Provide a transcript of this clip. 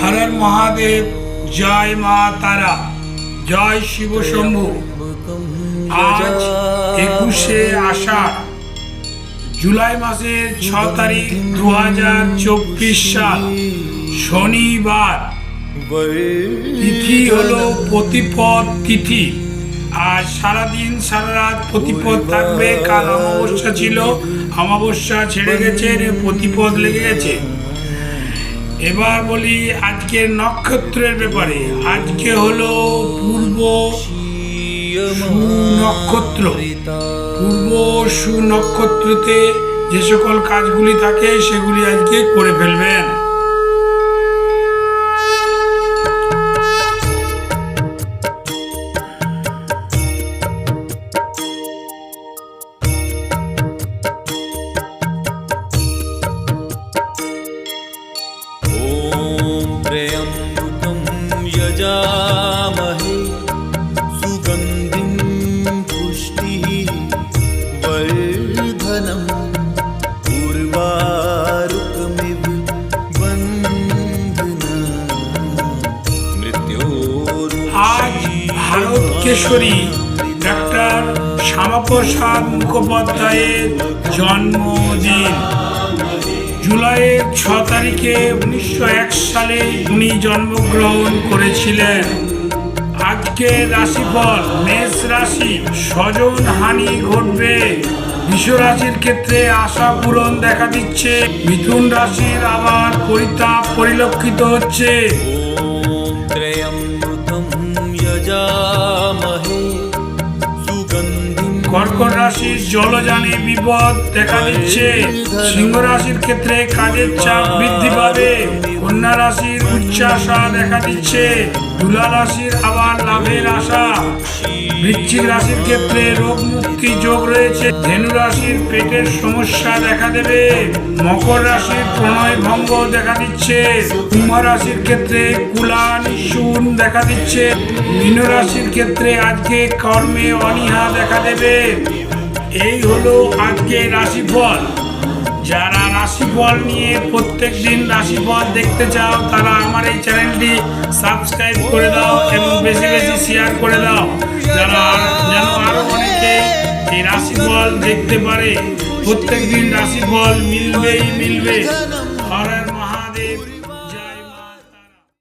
Horror Mahadev, জয় মা তারা, জয় শিব শম্ভু। আজ একুশে আষাঢ়, জুলাই মাসের ছ তারিখ দু হাজার চব্বিশ সাল, শনিবার। তিথি হলো প্রতিপদ তিথি। আজ সারাদিন সারা রাত প্রতিপদ থাকবে। কাল অমাবস্যা ছিল। অমাবস্যা ছেড়ে গেছে, প্রতিপদ লেগে গেছে। এবার বলি আজকের নক্ষত্রের ব্যাপারে। আজকে হলো পূর্ব সুনক্ষত্র। পূর্ব সুনক্ষত্রতে যে সকল কাজগুলি থাকে, সেগুলি আজকে করে ফেলবেন। यजामहे सुगन्धिं पुष्टिः वर्धनं उर्वारुकमिव बन्धना আজ ভারত কেশরী ডাক্তার শ্যামাপ্রসাদ মুখোপাধ্যায়ের জন্মদিন জুলাইয়ের ছ তারিখে উনিশশো এক সালে উনি জন্মগ্রহণ করেছিলেন। আজকে রাশিফল, মেষ রাশি, স্বজন হানি ঘটবে। রাশির ক্ষেত্রে আশা পূরণ দেখা দিচ্ছে। মিথুন রাশির আবার পরিতাপ পরিলক্ষিত হচ্ছে। কর্কট রাশির জলযানে বিপদ দেখা দিচ্ছে। সিংহ রাশির ক্ষেত্রে কাজের চাপ বৃদ্ধি পাবে। কন্যা রাশির উচ্চাশা দেখা দিচ্ছে। তুলা রাশির আবার লাভের আশা। বৃশ্চিক রাশির ক্ষেত্রে রোগ মুক্তি যোগ রয়েছে। ধেনু রাশির পেটের সমস্যা দেখা দেবে। মকর রাশির প্রণয় ভঙ্গ দেখা দিচ্ছে। কুম্ভ রাশির ক্ষেত্রে কুলান শুন দেখা দিচ্ছে। মীন রাশির ক্ষেত্রে আজকে কর্মে অনীহা দেখা দেবে। এই হলো আজকে রাশিফল। যারা রাশিফল নিয়ে প্রত্যেক দিন রাশিফল দেখতে চাও, তারা আমার এই চ্যানেলটি সাবস্ক্রাইব করে দাও এবং বেশি বেশি শেয়ার করে দাও। যারা যেন আরও অনেকে এই রাশিফল দেখতে পারে। প্রত্যেক দিন রাশিফল মিলবেই মিলবে।